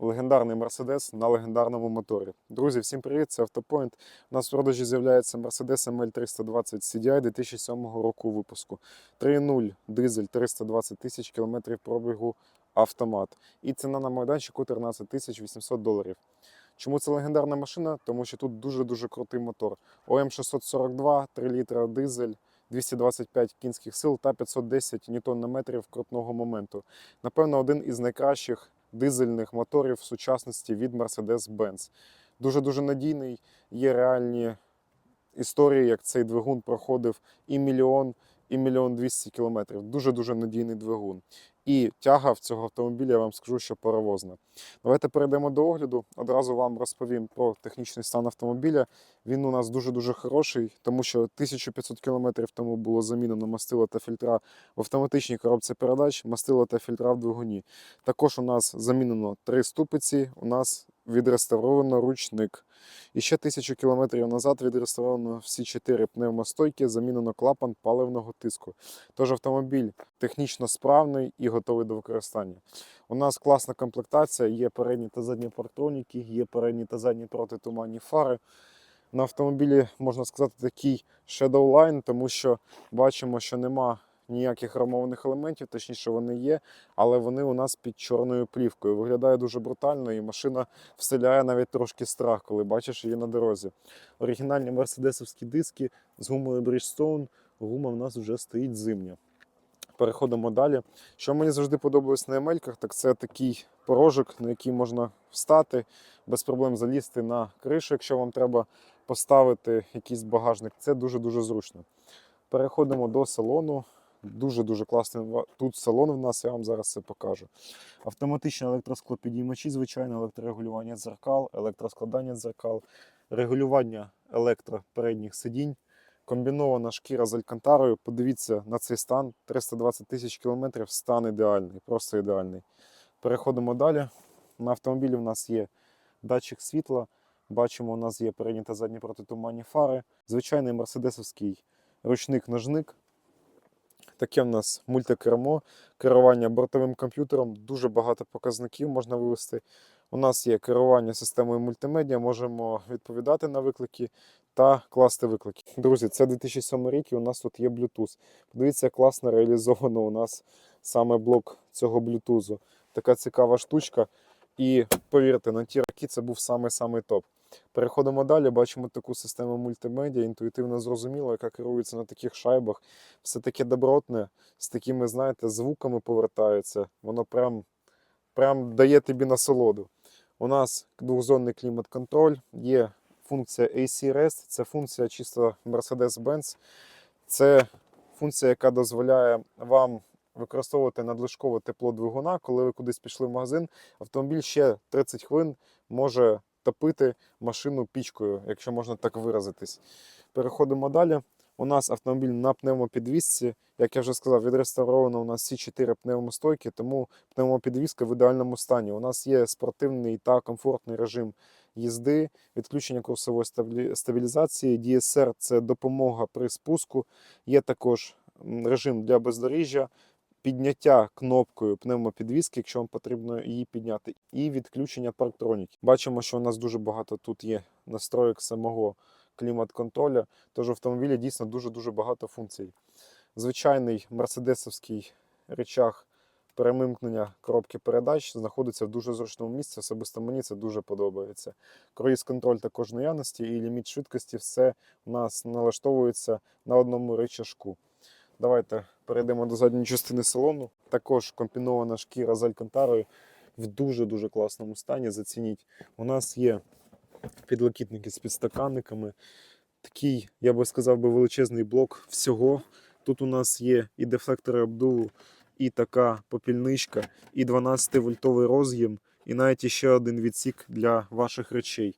легендарний Mercedes на легендарному моторі. Друзі, всім привіт! Це Автопоінт. У нас в продажі з'являється Mercedes ML320 CDI 2007 року випуску. 3.0 дизель 320 тисяч кілометрів пробігу автомат. І ціна на майданчику 13 тисяч 800 доларів. Чому це легендарна машина? Тому що тут дуже-дуже крутий мотор. ОМ 642, 3 літра дизель. 225 кінських сил та 510 ньютон-метрів крутного моменту. Напевно, один із найкращих дизельних моторів в сучасності від Mercedes-Benz. Дуже-дуже надійний. Є реальні історії, як цей двигун проходив і мільйон, і мільйон двісті кілометрів. Дуже-дуже надійний двигун. І тяга в цього автомобіля, я вам скажу, що паровозна. Давайте перейдемо до огляду. Одразу вам розповім про технічний стан автомобіля. Він у нас дуже-дуже хороший, тому що 1500 кілометрів тому було замінено мастило та фільтра в автоматичній коробці передач, мастило та фільтра в двигуні. Також у нас замінено три ступиці, у нас відреставровано ручник. І ще тисячу кілометрів назад відреставровано всі чотири пневмостойки, замінено клапан паливного тиску. Тож автомобіль технічно справний і готовий до використання. У нас класна комплектація, є передні та задні партроніки, є передні та задні протитуманні фари. На автомобілі, можна сказати, такий Shadow Line, тому що бачимо, що нема ніяких армованих елементів, точніше вони є, але вони у нас під чорною плівкою. Виглядає дуже брутально, і машина вселяє навіть трошки страх, коли бачиш її на дорозі. Оригінальні мерседесовські диски з гумою Bridgestone. Гума в нас вже стоїть зимня. Переходимо далі. Що мені завжди подобалось на емельках, так це такий порожок, на який можна встати, без проблем залізти на кришу, якщо вам треба поставити якийсь багажник. Це дуже-дуже зручно. Переходимо до салону. Дуже-дуже класний тут салон в нас, я вам зараз це покажу. Автоматичні електросклопідіймачі, звичайно, електрорегулювання дзеркал, електроскладання дзеркал, регулювання електропередніх сидінь, комбінована шкіра з алькантарою. Подивіться на цей стан. 320 тисяч кілометрів, стан ідеальний, просто ідеальний. Переходимо далі. На автомобілі в нас є датчик світла. Бачимо, у нас є передні та задні протитуманні фари. Звичайний мерседесовський ручник-ножник. Таке в нас мультикермо, керування бортовим комп'ютером, дуже багато показників можна вивести. У нас є керування системою мультимедіа, можемо відповідати на виклики та класти виклики. Друзі, це 2007 рік і у нас тут є Bluetooth. Подивіться, як класно реалізовано у нас саме блок цього Bluetooth. Така цікава штучка. І повірте, на ті роки це був самий-самий топ. Переходимо далі, бачимо таку систему мультимедіа, інтуїтивно зрозуміло, яка керується на таких шайбах. Все таке добротне, з такими, знаєте, звуками повертається. Воно прям, прям дає тобі насолоду. У нас двохзонний клімат-контроль, є функція AC Rest, це функція чисто Mercedes-Benz. Це функція, яка дозволяє вам використовувати надлишкове тепло двигуна, коли ви кудись пішли в магазин. Автомобіль ще 30 хвилин може топити машину пічкою, якщо можна так виразитись. Переходимо далі. У нас автомобіль на пневмопідвісці. Як я вже сказав, відреставровано у нас всі чотири пневмостойки, тому пневмопідвізка в ідеальному стані. У нас є спортивний та комфортний режим їзди, відключення курсової стабілізації, DSR – це допомога при спуску. Є також режим для бездоріжжя, підняття кнопкою пневмопідвізки, якщо вам потрібно її підняти, і відключення парктроніки. Бачимо, що у нас дуже багато тут є настроїк самого клімат-контроля, тож в автомобілі дійсно дуже-дуже багато функцій. Звичайний мерседесовський речах перемимкнення коробки передач знаходиться в дуже зручному місці. Особисто мені це дуже подобається. Круїз контроль також наявності і ліміт швидкості все у нас налаштовується на одному рычажку. Давайте перейдемо до задньої частини салону. Також комбінована шкіра з алькантарою в дуже-дуже класному стані. Зацініть. У нас є підлокітники з підстаканниками. Такий, я би сказав, би величезний блок всього. Тут у нас є і дефлектори обдуву, і така попільничка, і 12-вольтовий роз'єм, і навіть ще один відсік для ваших речей.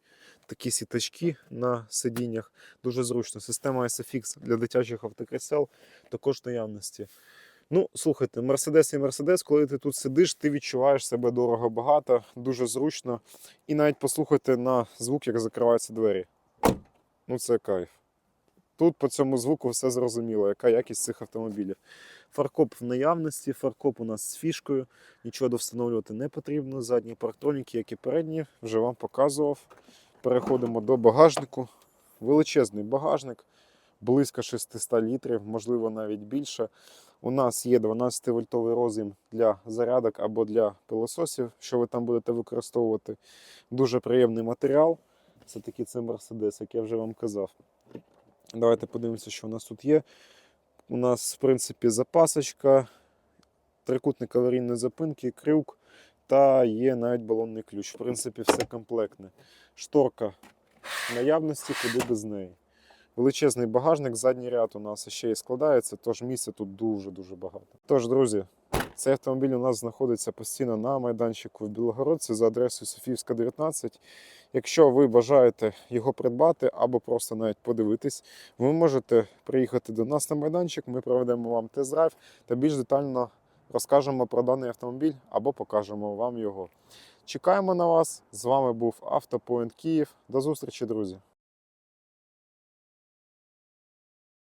Такі сіточки на сидіннях. Дуже зручно. Система SFX для дитячих автокрісел також наявності. Ну, слухайте, Мерседес і Мерседес, коли ти тут сидиш, ти відчуваєш себе дорого-багато, дуже зручно. І навіть послухайте на звук, як закриваються двері. Ну, це кайф. Тут по цьому звуку все зрозуміло, яка якість цих автомобілів. Фаркоп в наявності, фаркоп у нас з фішкою, нічого довстановлювати не потрібно. Задні парктроніки, як і передні, вже вам показував. Переходимо до багажнику. Величезний багажник, близько 600 літрів, можливо навіть більше. У нас є 12-вольтовий роз'єм для зарядок або для пилососів, що ви там будете використовувати. Дуже приємний матеріал. Це такий це Mercedes, як я вже вам казав. Давайте подивимося, що у нас тут є. У нас, в принципі, запасочка, трикутник аварійної запинки, крюк та є навіть балонний ключ. В принципі, все комплектне. Шторка в наявності, куди без неї. Величезний багажник, задній ряд у нас ще й складається, тож місця тут дуже-дуже багато. Тож, друзі, цей автомобіль у нас знаходиться постійно на майданчику в Білогородці за адресою Софіївська, 19. Якщо ви бажаєте його придбати або просто навіть подивитись, ви можете приїхати до нас на майданчик, ми проведемо вам тест-драйв та більш детально розкажемо про даний автомобіль або покажемо вам його. Чекаємо на вас. З вами був Автопоінт Київ. До зустрічі, друзі!